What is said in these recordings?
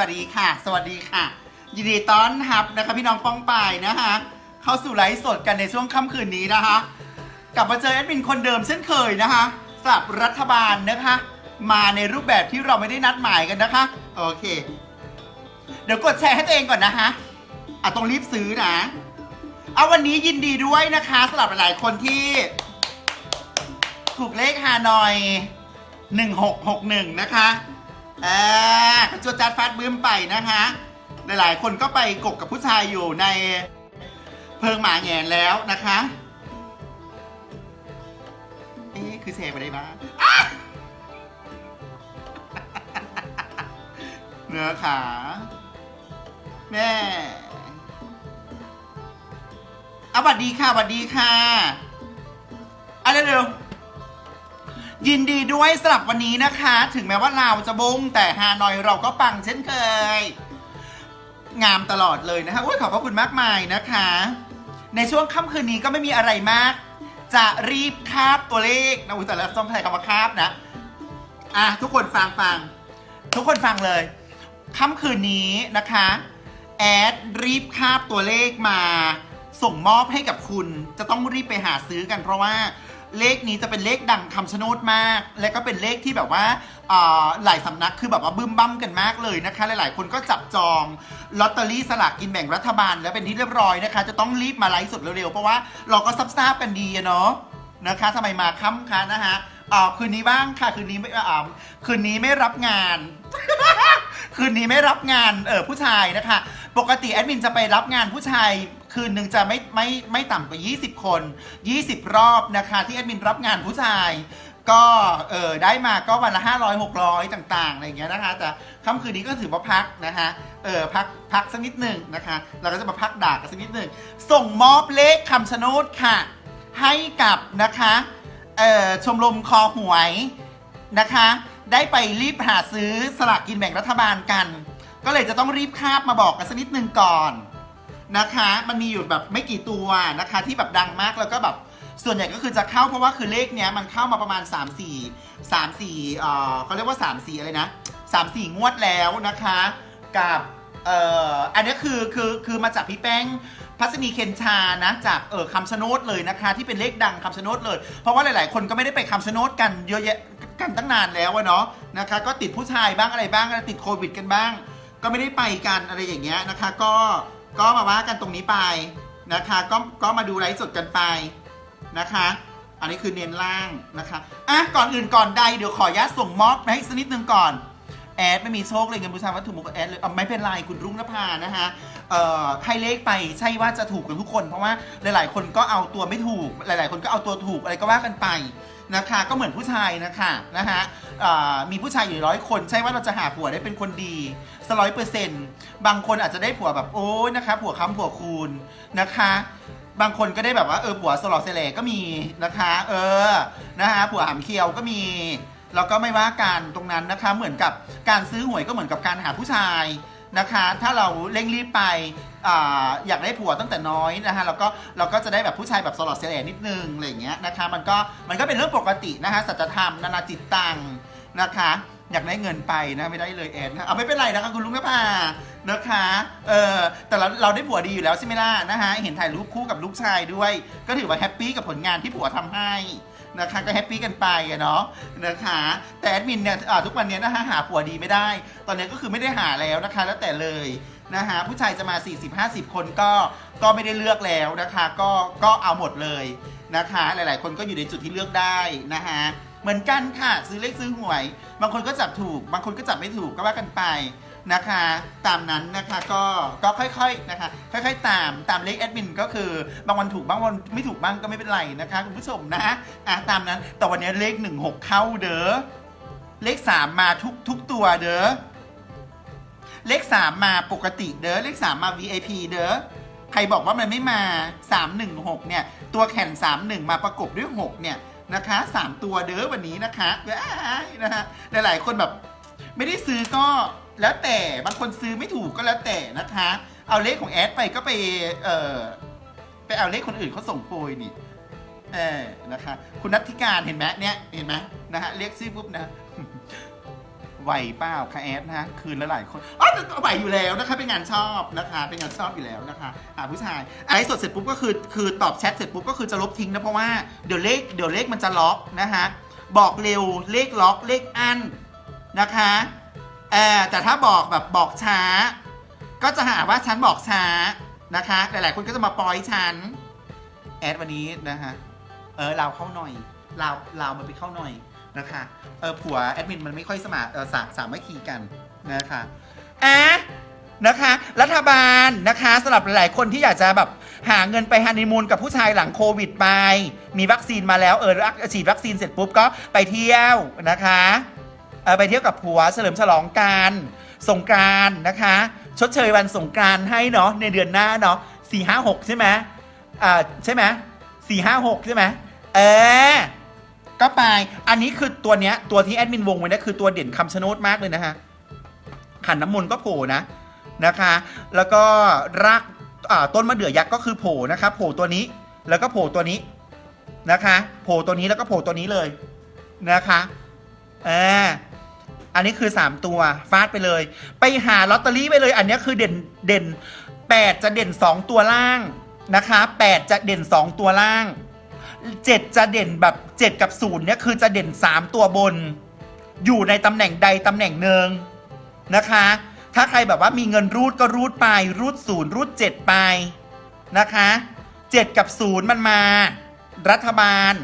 วัสดีค่ะ สวัสดีค่ะ ยินดีต้อนรับนะคะพี่น้องป้องปายนะคะ เข้าสู่ไลฟ์สดกันในช่วงค่ำคืนนี้นะคะ กลับมาเจอแอดมินคนเดิมเช่นเคยนะคะสำหรับรัฐบาลนะคะ มาในรูปแบบที่เราไม่ได้นัดหมายกันนะคะ โอเค เดี๋ยวกดแชร์ให้ตัวเองก่อนนะคะอะต้องรีบซื้อนะเอาวันนี้ยินดีด้วยนะคะสำหรับหลายๆคนที่ ถูกเลขฮานอย 1661 นะคะ อ่าจวดจัดฟาดบื้มไปนะคะ หลายๆ คนก็ไปกกกับผู้ชายอยู่ในเพิงหมาแงนแล้วนะคะเอ๊คือแชร์ไปได้บ้างเนื้อขา แม่เอาบัดดีค่ะบัดดีค่ะเอาเร็ว ยินดีด้วยสำหรับวันนี้นะคะ ถึงแม้ว่าเราจะบงแต่ฮานอยเราก็ปังเช่นเคย งามตลอดเลยนะคะอุ้ยขอบพระคุณมากมายนะคะ ในช่วงค่ำคืนนี้ก็ไม่มีอะไรมาก จะรีบคาบตัวเลขนะอุ้ยแต่ละต้องใช้คำว่าคาบนะ อะทุกคนฟังฟังทุกคนฟังเลยค่ำคืนนี้นะคะ แอดรีบคาบตัวเลขมา ส่งมอบให้กับคุณ จะต้องรีบไปหาซื้อกันเพราะว่า เลขนี้จะเป็นเลขดังคำชะโนดมาก และก็เป็นเลขที่แบบว่าหลายสำนักคือแบบว่าบึ้มบั้มกันมากเลยนะคะ หลายๆ คนก็จับจองลอตเตอรี่สลากกินแบ่งรัฐบาล แล้วเป็นที่เรียบร้อยนะคะ จะต้องรีบมาไลฟ์สดเร็วๆ เพราะว่าเราก็ซับทราบกันดีอะเนาะนะคะทำไมมาค่ำคะนะฮะคืนนี้บ้างค่ะคืนนี้ไม่อ่าคืนนี้ไม่รับงาน คืนนี้ไม่รับงานเออผู้ชายนะคะ ปกติแอดมินจะไปรับงานผู้ชาย คืนหนึ่งจะไม่ไม่ไม่ต่ำกว่า 20 คน 20 รอบนะคะ ที่แอดมินรับงานผู้ชาย ก็เออได้มาก็วันละ 500 600 ต่างๆอะไรอย่างเงี้ยนะคะแต่ค่ำคืนนี้ก็ถือว่าพักนะคะเออพักพักสักนิดหนึ่งนะคะ เราก็จะมาพักด่ากันสักนิดหนึ่งส่งมอบเลขคำชะโนดค่ะ ให้กับนะคะเอ่อชมรมคอหวยนะคะ ได้ไปรีบหาซื้อสลากกินแบ่งรัฐบาลกัน ก็เลยจะต้องรีบคาบมาบอกกันสักนิดหนึ่งก่อน นะคะ มันมีอยู่แบบไม่กี่ตัวนะคะ ที่แบบดังมากแล้วก็แบบส่วนใหญ่ก็คือจะเข้าเพราะว่าคือเลขเนี้ยมันเข้ามาประมาณ 3 4 3 4เอ่อเขาเรียกว่า 3 4 อะไรนะ 3 4 งวดแล้วนะคะ กับเอ่ออันนี้คือคือคือมาจากพี่แป้งพัสนีเคนชานะจากเออคำชะโนดเลยนะคะ ที่เป็นเลขดังคำชะโนดเลย เพราะว่าหลาย ๆ คนก็ไม่ได้ไปคำชะโนดกันเยอะแยะกันตั้งนานแล้วอะเนาะนะคะ ก็ติดผู้ชายบ้างอะไรบ้างติดโควิดกันบ้าง ก็ไม่ได้ไปกันอะไรอย่างเงี้ยนะคะ ก็ ก็มาว่ากันตรงนี้ไปนะคะ ก็ก็มาดูไลฟ์สดกันไปนะคะ อันนี้คือเน้นล่างนะคะอะก่อนอื่นก่อนใดเดี๋ยวขออนุญาตส่งมอบมาให้สักนิดนึงก่อน แอดไม่มีโชคเลยเงินบูชาวัตถุมงคลแอดเลยเอาไม่เป็นไรคุณรุ่งนภานะคะเอ่อให้เลขไปใช่ว่าจะถูกกันทุกคน เพราะว่าหลาย ๆ คนก็เอาตัวไม่ถูก หลาย ๆ คนก็เอาตัวถูกอะไรก็ว่ากันไปนะคะ ก็เหมือนผู้ชายนะคะนะคะมีผู้ชายอยู่ร้อยคนใช่ว่าเราจะหาผัวได้เป็นคนดีสร้อยเปอร์เซ็นต์บางคนอาจจะได้ผัวแบบโอ้ยนะคะ ผัวค้ำผัวคูณนะคะ บางคนก็ได้แบบว่าเออผัวสลอดเสลก็มีนะคะ เออนะคะผัวหามเคียวก็มี แล้วก็ไม่ว่าการตรงนั้นนะคะเหมือนกับการซื้อหวยก็เหมือนกับการหาผู้ชายนะคะ ถ้าเราเร่งรีบไปออยากได้ผัวตั้งแต่น้อยนะคะเราก็เราก็จะได้แบบผู้ชายแบบสลอดเสลนิดนึงอะไรอย่างเงี้ยนะคะ มันก็มันก็เป็นเรื่องปกตินะคะสัจธรรมนานาจิตตังนะคะอยากได้เงินไปนะไม่ได้เลยแอนนะเอาไม่เป็นไรนะคะคุณลุงนภานะคะเออแต่เราเราได้ผัวดีอยู่แล้วใช่ไหมล่ะนะคะเห็นถ่ายรูปคู่กับลูกชายด้วย ก็ถือว่าแฮปปี้กับผลงานที่ผัวทำให้ นะคะก็แฮปปี้กันไปอะเนาะนะคะแต่แอดมินเนี่ยอ่าทุกวันเนี้ยนะคะหาผัวดีไม่ได้ ตอนนี้ก็คือไม่ได้หาแล้วนะคะ แล้วแต่เลยนะคะผู้ชายจะมา 40-50 คนก็ก็ไม่ได้เลือกแล้วนะคะก็ก็เอาหมดเลยนะคะ หลายๆ คนก็อยู่ในจุดที่เลือกได้นะคะเหมือนกันค่ะซื้อเลขซื้อหวย บางคนก็จับถูก บางคนก็จับไม่ถูกก็ว่ากันไป นะคะ ตามนั้นนะคะก็ก็ค่อยๆนะคะ ค่อยๆ ตามตามเลขแอดมินก็คือบางวันถูกบ้างวันไม่ถูกบ้างก็ไม่เป็นไรนะคะคุณผู้ชมนะอะตามนั้นแต่วันนี้เลข 16 เข้าเด้อเลข 3 มาทุกทุกตัวเด้อเลขสามมาปกติเด้อเลขสามมา VIP เด้อใครบอกว่ามันไม่มา 316 เนี่ย ตัวแข่น 31 มาประกบด้วย 6 เนี่ยนะคะ 3 ตัวเด้อวันนี้นะคะว้ายนะฮะหลายๆคนแบบไม่ได้ซื้อก็ แล้วแต่บางคนซื้อไม่ถูกก็แล้วแต่นะคะ เอาเลขของแอดไปก็ไปเอ่อไปเอาเลขคนอื่นเขาส่งโพยนี่เออนะคะ คุณนัทธิการเห็นไหมเนี่ยเห็นไหมนะฮะเรียกชื่อปุ๊บนะไหวเปล่าคะแอดนะฮะคืนละหลายคนอ๋อไหวอยู่แล้วนะคะเป็นงานชอบนะคะ เป็นงานชอบอยู่แล้วนะคะหาผู้ชายไอ้สดเสร็จปุ๊บก็คือคือตอบแชทเสร็จปุ๊บก็คือจะลบทิ้งนะเพราะว่าเดี๋ยวเลขเดี๋ยวเลขมันจะล็อกนะคะบอกเร็วเลขล็อกเลขอันนะคะ เออแต่ถ้าบอกแบบบอกช้า ก็จะหาว่าฉันบอกช้านะคะ หลายๆ คนก็จะมาปอยฉัน แอดวันนี้นะคะเออเราเข้าหน่อยเราเรามันไปเข้าหน่อยนะคะเออผัวแอดมินมันไม่ค่อยสมาเออสาสามัคคีกันนะคะอะนะคะ รัฐบาลนะคะสำหรับหลาย ๆ คนที่อยากจะแบบหาเงินไปฮันนีมูนกับผู้ชายหลังโควิดไป มีวัคซีนมาแล้วเออฉีดวัคซีนเสร็จปุ๊บก็ไปเที่ยวนะคะ เออไปเที่ยวกับผัวเฉลิมฉลองกันสงกรานต์นะคะ ชดเชยวันสงกรานต์ให้เนาะในเดือนหน้าเนาะสี่ห้าหกใช่ไหมอ่าใช่ไหมสี่ห้าหกใช่ไหมเออก็ไป อันนี้คือตัวเนี้ยตัวที่แอดมินวงไว้เนี่ยคือตัวเด่นคำชะโนดมากเลยนะฮะขันน้ำมนต์ก็โผล่นะนะคะ แล้วก็รากอ่าต้นมะเดื่อยักษ์ก็คือโผล่นะคะโผล่ตัวนี้แล้วก็โผล่ตัวนี้นะคะ โผล่ตัวนี้แล้วก็โผล่ตัวนี้เลยนะคะเอ่า อันนี้คือ 3 ตัวฟาดไปเลย ไปหาลอตเตอรี่ไปเลย อันนี้คือเด่นเด่น 8 จะเด่น 2 ตัวล่างนะคะ 8 จะเด่น 2 ตัวล่าง 7 จะเด่นแบบ 7 กับ0เนี่ยคือจะเด่น 3 ตัวบน อยู่ในตำแหน่งใดตำแหน่งหนึ่งนะคะ ถ้าใครแบบว่ามีเงินรูดก็รูดไป รูดศูนย์รูด 7 ไปนะคะ 7 กับ0มันมา รัฐบาล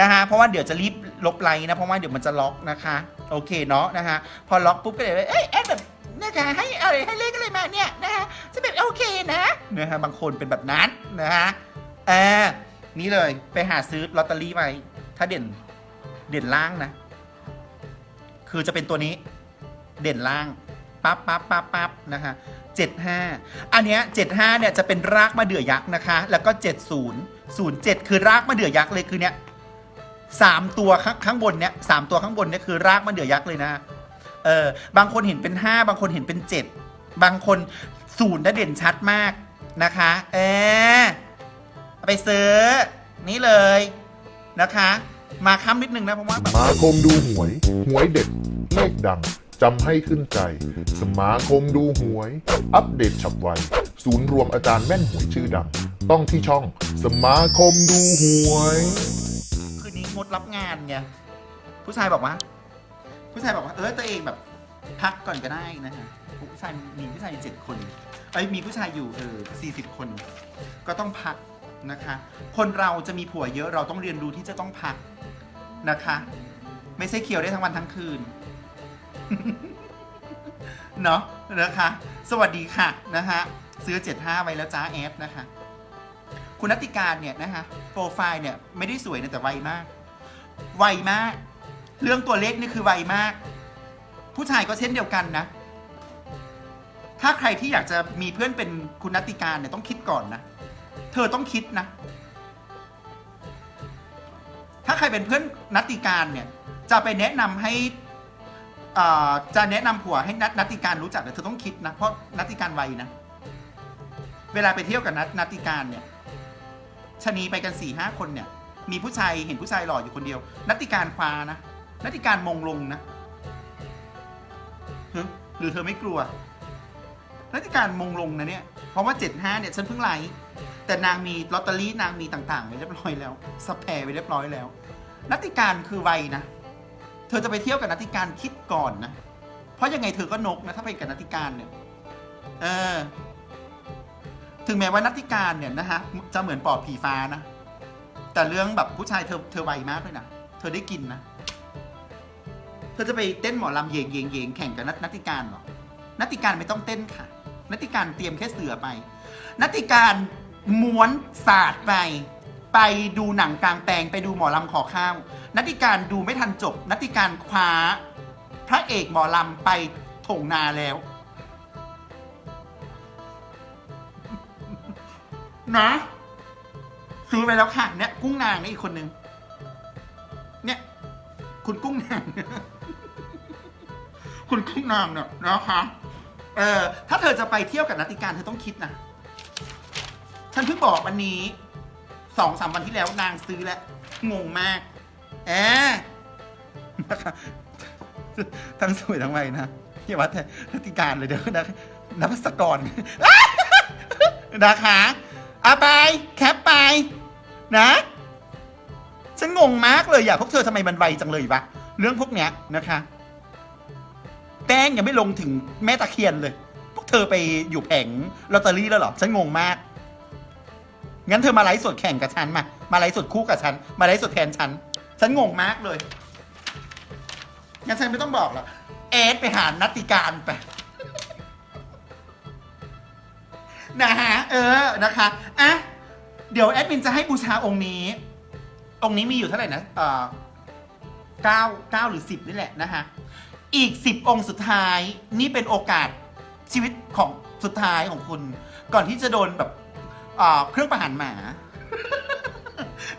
นะคะเพราะว่าเดี๋ยวจะรีบลบไลน์นะเพราะว่าเดี๋ยวมันจะล็อกนะคะ โอเคเนาะนะคะพอล็อกปุ๊บก็เลยเอ้ยแอดแบบนะคะให้อะไรให้เลขอะไรมาเนี่ยนะคะจะแบบโอเคนะนะคะบางคนเป็นแบบนั้นนะคะอ่านี่เลยไปหาซื้อลอตเตอรี่ไปถ้าเด่นเด่นล่างนะ คือจะเป็นตัวนี้เด่นล่างปั๊บปั๊บปั๊บปั๊บนะคะเจ็ดห้าอันเนี้ยเจ็ดห้าเนี่ยจะเป็นรากมะเดื่อยักษ์นะคะ แล้วก็เจ็ดศูนย์ศูนย์เจ็ดคือรากมะเดื่อยักษ์เลยคือเนี้ย สามตัวข้างข้างบนเนี้ยสามตัวข้างบนเนี้ยคือรากมะเดื่อยักษ์เลยนะเออบางคนเห็นเป็นห้าบางคนเห็นเป็นเจ็ดบางคนศูนย์น่ะเด่นชัดมากนะคะเออไปซื้อ นี่เลยนะคะ มาค้ำนิดนึงนะเพราะว่าสมาคมดูหวย หวยเด็ดเลขดัง จำให้ขึ้นใจ สมาคมดูหวย อัปเดตฉับไว ศูนย์รวมอาจารย์แม่นหวยชื่อดัง ต้องที่ช่อง สมาคมดูหวย ดรับงานไงผู้ชายบอกว่า ผู้ชายบอกว่าเออตัวเองแบบพักก่อนก็ได้นะฮะผู้ชายมีผู้ชายอยู่เจ็ดคนเอ้ยมีผู้ชายอยู่เออสี่สิบคน ก็ต้องพักนะคะ คนเราจะมีผัวเยอะเราต้องเรียนรู้ที่จะต้องพักนะคะ ไม่ใช่เคียวได้ทั้งวันทั้งคืนเนาะนะคะ สวัสดีค่ะนะฮะซื้อ 75ไว้แล้วจ้าแอฟนะคะ คุณนัติการเนี่ยนะคะโปรไฟล์เนี่ยไม่ได้สวยนะแต่ไวมาก ไวมาก เรื่องตัวเลขนี่คือไวมาก ผู้ชายก็เช่นเดียวกันนะ ถ้าใครที่อยากจะมีเพื่อนเป็นคุณนัตติการเนี่ยต้องคิดก่อนนะ เธอต้องคิดนะ ถ้าใครเป็นเพื่อนนัตติการเนี่ย จะไปแนะนำให้อ่อจะแนะนำผัวให้นัตนัตติการรู้จักเนี่ยเธอต้องคิดนะ เพราะนัตติการไวนะ เวลาไปเที่ยวกับนัตนัตติการเนี่ยชะนีไปกันสี่ห้าคนเนี่ย มีผู้ชายเห็นผู้ชายหล่ออยู่คนเดียว นัตติการคว้านะนัตติการมงลงนะหรือเธอไม่กลัวนัตติการมงลงนะเนี่ย เพราะว่าเจ็ดห้าเนี่ยฉันเพิ่งไลฟ์แต่นางมีลอตเตอรี่นางมีต่างๆไว้เรียบร้อยแล้วสแปรไว้เรียบร้อยแล้ว นัตติการคือไวนะ เธอจะไปเที่ยวกับนัตติการคิดก่อนนะ เพราะยังไงเธอก็นกนะ ถ้าไปกับนัตติการเนี่ย เออ ถึงแม้ว่านัตติการเนี่ยนะฮะจะเหมือนปอบผีฟ้านะ แต่เรื่องแบบผู้ชายเธอเธอไวมากเลยนะ เธอได้กินนะ เธอจะไปเต้นหมอลำเยงเยงเยงแข่งกับนัทนัติการหรอนัติการไม่ต้องเต้นค่ะ นัติการเตรียมแค่เสือไป นัติการม้วนศาสตร์ไป ไปดูหนังกลางแปลงไปดูหมอลำขอข้าว นัติการดูไม่ทันจบ นัติการคว้า พระเอกหมอลำไปถงนาแล้ว นะ ซื้อไปแล้วค่ะเนี่ยกุ้งนางนี่อีกคนนึง เนี่ย คุณกุ้งนาง คุณกุ้งนางเนี่ยนะคะเออถ้าเธอจะไปเที่ยวกับนัติการเธอต้องคิดนะ ฉันเพิ่งบอกวันนี้สองสามวันที่แล้วนางซื้อแล้วงงมากแอบนะคะทั้งสวยทั้งวัยนะอย่าว่าแต่นัติการเลยเด้อนะนับสกรนะคะเอาไป แคปไป นะ ฉันงงมากเลยอยากพวกเธอทำไมมันไวจังเลยวะเรื่องพวกเนี้ยนะคะแป้งยังไม่ลงถึงแม่ตะเคียนเลย พวกเธอไปอยู่แผงลอตเตอรี่แล้วเหรอฉันงงมาก งั้นเธอมาไลฟ์สดแข่งกับฉันมา มาไลฟ์สดคู่กับฉัน มาไลฟ์สดแทนฉัน ฉันงงมากเลย งั้นฉันไม่ต้องบอกหรอกเอสไปหานัตติการไปนะฮะเออนะคะอะ เดี๋ยวแอดมินจะให้บูชาองค์นี้ องค์นี้มีอยู่เท่าไหร่นะเอ่อเก้าเก้าหรือสิบนี่แหละนะคะ อีกสิบองค์สุดท้ายนี่เป็นโอกาสชีวิตของสุดท้ายของคุณ ก่อนที่จะโดนแบบเอ่อเครื่องประหารหมา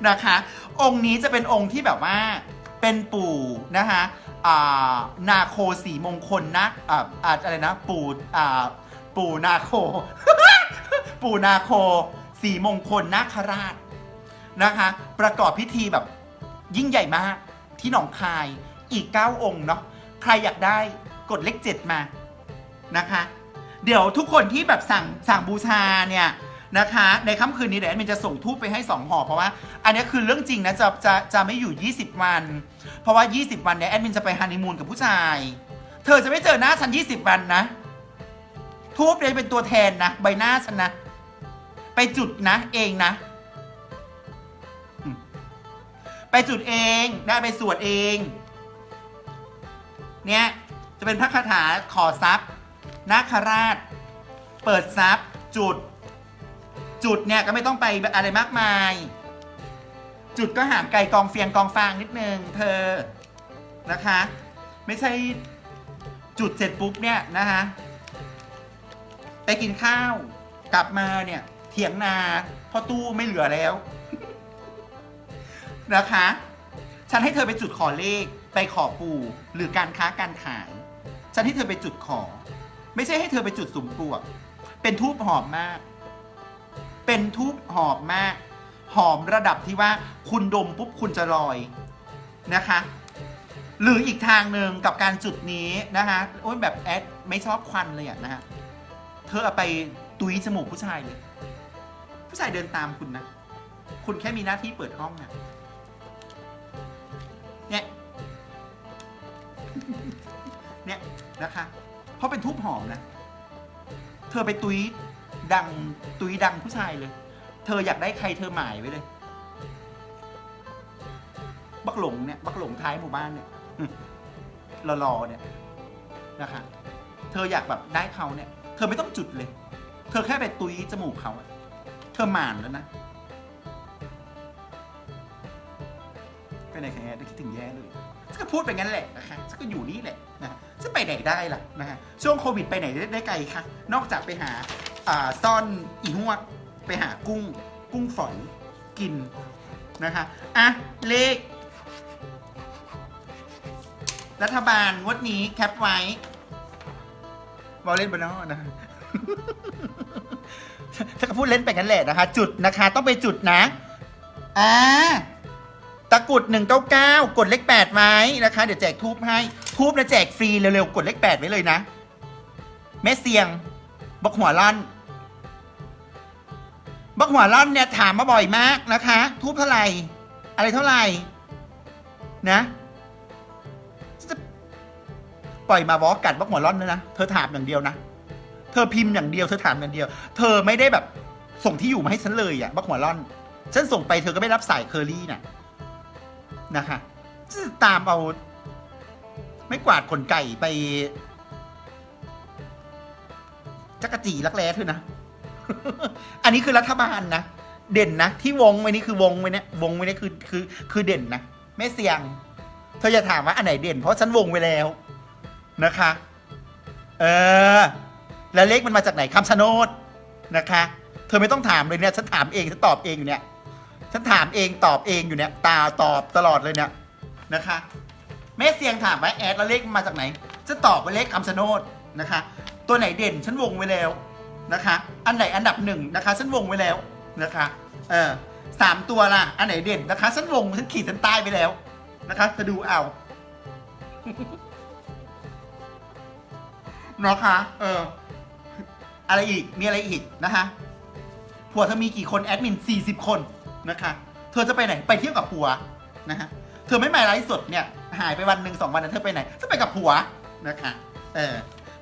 นะคะ องค์นี้จะเป็นองค์ที่แบบว่าเป็นปู่นะคะอ่านาโคสีมงคลนะอ่าอ่าอะไรนะ ปู่อ่าปู่นาโค ปู่นาโค สีมงคลนาคราชนะคะ ประกอบพิธีแบบยิ่งใหญ่มากที่หนองคายอีก 9 องค์เนาะใครอยากได้กดเลขเจ็ดมานะคะ เดี๋ยวทุกคนที่แบบสั่งสั่งบูชาเนี่ยนะคะ ในค่ำคืนนี้เดี๋ยวแอดมินจะส่งทูปไปให้ 2ห่อเพราะว่า อันนี้คือเรื่องจริงนะจะจะจะไม่อยู่ 20 วัน เพราะว่า 20 วันเนี่ยแอดมินจะไปฮันนีมูนกับผู้ชาย เธอจะไม่เจอหน้าฉัน 20 วันนะ ทูบเนี่ยเป็นตัวแทนนะ ใบหน้าฉันนะ ไปจุดนะเองนะ ไปจุดเองได้ไปสวดเอง เนี่ยจะเป็นพระคาถาขอทรัพย์นาคราช เปิดทรัพย์จุด จุดเนี่ยก็ไม่ต้องไปอะไรมากมาย จุดก็ห่างไกลกองเฟียงกองฟางนิดนึงเธอนะคะ ไม่ใช่จุดเสร็จปุ๊บเนี่ยนะคะไปกินข้าวกลับมาเนี่ย เถียงนาเพราะตู้ไม่เหลือแล้ว นะคะ ฉันให้เธอไปจุดขอเลขไปขอปู่หรือการค้าการขาย ฉันให้เธอไปจุดขอ ไม่ใช่ให้เธอไปจุดสุ่มปลวก เป็นทูบหอมมาก เป็นทูบหอมมาก หอมระดับที่ว่าคุณดมปุ๊บคุณจะลอยนะคะ หรืออีกทางหนึ่งกับการจุดนี้นะคะโอ้ยแบบแอดไม่ชอบควันเลยอะนะฮะเธอเอาไปตุยจมูกผู้ชายเลย ผู้ชายเดินตามคุณนะ คุณแค่มีหน้าที่เปิดห้องนะเนี่ย เนี่ยนะคะ เพราะเป็นทูบหอมนะ เธอไปตุยดังตุยดังผู้ชายเลย เธออยากได้ใครเธอหมายไว้เลย บักหลงเนี่ย บักหลงท้ายหมู่บ้านเนี่ยรอๆเนี่ยนะคะ เธออยากแบบได้เขาเนี่ย เธอไม่ต้องจุดเลย เธอแค่ไปตุยจมูกเขาอะ เธอหมานแล้วนะไปไหนแค่ได้คิดถึงแย่เลยฉันก็พูดไปงั้นแหละนะคะฉันก็อยู่นี่แหละนะจะไปไหนได้ล่ะนะฮะช่วงโควิดไปไหนได้ไกลคะนอกจากไปหาอ่าซ่อนอีหวกไปหากุ้งกุ้งฝอยกินนะคะอะเลข รัฐบาลงวดนี้แคปไว้บอลเล่นบนนอนะ ถ้าก็พูดเล่นไปกันแหละนะคะ จุดนะคะ ต้องไปจุดนะอ่าตะกรุด 199 กดเลข8ไว้นะคะ เดี๋ยวแจกทูบให้ทูบนะแจกฟรีเร็วๆ กดเลข8ไว้เลยนะ แม่เสียงบักหัวลั่นบักหัวลั่นเนี่ยถามมาบ่อยมากนะคะ ทูบเท่าไหร่ อะไรเท่าไหร่ นะ ปล่อยมาบอกกัดบักหัวร่อนเลยนะ เธอถามอย่างเดียวนะ เธอพิมพ์อย่างเดียวเธอถามอย่างเดียว เธอไม่ได้แบบส่งที่อยู่มาให้ฉันเลยอะบักหัวร่อน ฉันส่งไปเธอก็ไม่รับสายเคอรี่น่ะนะคะจะตามเอา ไม่กวาดขนไก่ไป จักรจีรักแร้เธอนะ อันนี้คือรัฐบาลนะ เด่นนะ ที่วงไว้นี่คือวงไว้เนี่ยวงไว้นี่คือคือ คือเด่นนะไม่เสี่ยง เธอจะถามว่าอันไหนเด่น เพราะฉันวงไว้แล้วนะคะ เออ แล้วเลขมันมาจากไหนคำชะโนดนะคะ เธอไม่ต้องถามเลยเนี่ยฉันถามเองฉันตอบเองอยู่เนี่ยฉันถามเองตอบเองอยู่เนี่ย ตาตอบตลอดเลยเนี่ยนะคะ แม่เสียงถามว่าแอดแล้วเลขมาจากไหนจะตอบว่าเลขคำชะโนดนะคะ ตัวไหนเด่นฉันวงไว้แล้วนะคะ อันไหนอันดับหนึ่งนะคะฉันวงไว้แล้วนะคะเออสามตัวล่ะ อันไหนเด่นนะคะฉันวงฉันขีดฉันใต้ไปแล้วนะคะจะดูเอานะคะเออ อะไรอีก มีอะไรอีกนะคะผัวเธอมีกี่คนแอดมิน 40 คนนะคะ เธอจะไปไหน ไปเที่ยวกับผัวนะฮะ เธอไม่มาไลฟ์สดเนี่ย หายไปวันหนึ่งสองวันเธอไปไหนจะไปกับผัวนะคะ เออ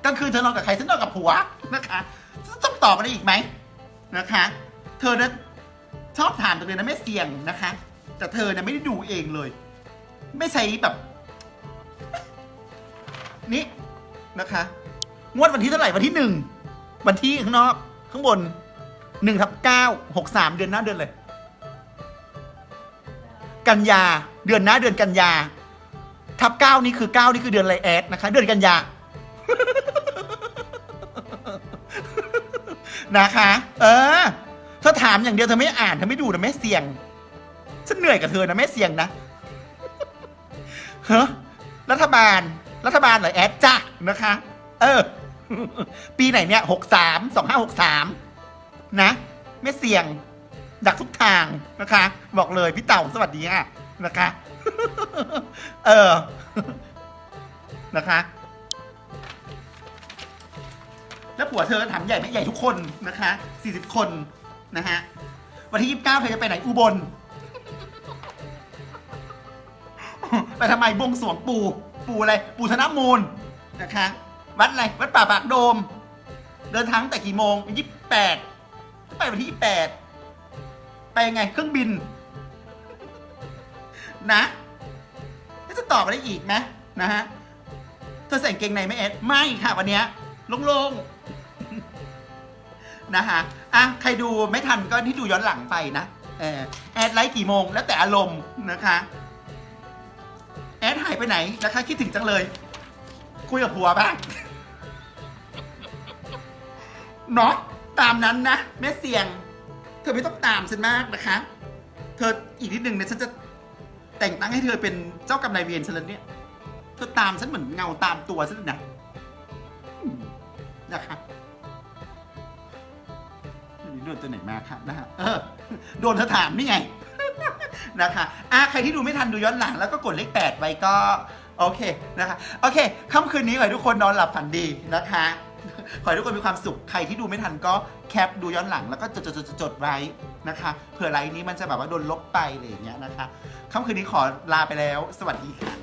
กลางคืนเธอนอนกับใครฉันนอนกับผัวนะคะต้องตอบอะไรอีกไหมนะคะ เธอเนี่ยชอบถามตัวเองนะไม่เสี่ยงนะคะ แต่เธอเนี่ยไม่ได้ดูเองเลย ไม่ใช่แบบนี่นะคะ งวดวันที่เท่าไหร่วันที่หนึ่ง วันที่ข้างนอก ข้างบนหนึ่งทับเก้าหกสามเดือนหน้าเดือนเลย กันยาเดือนหน้าเดือนกันยา ทับเก้านี่คือเก้านี่คือเดือนอะไรแอดนะคะ เดือนกันยา นะคะ เออเธอถามอย่างเดียวเธอไม่อ่านเธอไม่ดูนะแม่เสียง ฉันเหนื่อยกับเธอนะแม่เสียงนะเฮ้รัฐบาล รัฐบาลเหรอแอดจ้ะนะคะ เออ ปีไหนเนี่ยหกสามสองห้าหกสามนะ ไม่เสี่ยง ดักทุกทางนะคะ บอกเลยพี่เต่าสวัสดีค่ะนะคะ เออ นะคะ แล้วผัวเธอถามใหญ่ไหมใหญ่ทุกคนนะคะสี่สิบคนนะฮะ วันที่ยี่สิบเก้าเธอจะไปไหนอุบล ไปทำไมบวงสรวงปู่ปู่อะไร ปู่ธนมูลนะคะ วัดอะไร วัดป่าปากโดม เดินทางตั้งแต่กี่โมงยี่สิบแปดไปวันที่ยี่สิบแปดไปยังไง เครื่องบิน นะแล้วจะตอบอะไรอีกไหมนะฮะเธอใส่กางเกงในไหมเอ็ดไม่ค่ะ วันเนี้ยโล่งๆนะคะอะใครดูไม่ทันก็ที่ดูย้อนหลังไปนะเออแอดไลค์กี่โมง แล้วแต่อารมณ์นะคะแอดหายไปไหนนะคะคิดถึงจังเลย คุยกับผัวบ้าง เนาะตามนั้นนะแม่เสียง เธอไม่ต้องตามฉันมากนะคะ เธออีกนิดหนึ่งเนี่ยฉันจะแต่งตั้งให้เธอเป็นเจ้ากรรมนายเวรฉันแล้วเนี่ย เธอตามฉันเหมือนเงาตามตัวฉันเลยนะอืมนะคะนี่โดนตัวไหนมาครับนะฮะเออโดนเธอถามนี่ไง นะคะอะใครที่ดูไม่ทันดูย้อนหลังแล้วก็กดเลขแปดไว้ก็ โอเคนะคะ โอเคค่ำคืนนี้ขอให้ทุกคนนอนหลับฝันดีนะคะ ขอให้ทุกคนมีความสุข ใครที่ดูไม่ทันก็แคปดูย้อนหลังแล้วก็จดจดจดไว้นะคะ เผื่อไลน์นี้มันจะแบบว่าโดนลบไปอะไรอย่างเงี้ยนะคะค่ำคืนนี้ขอลาไปแล้ว สวัสดีค่ะ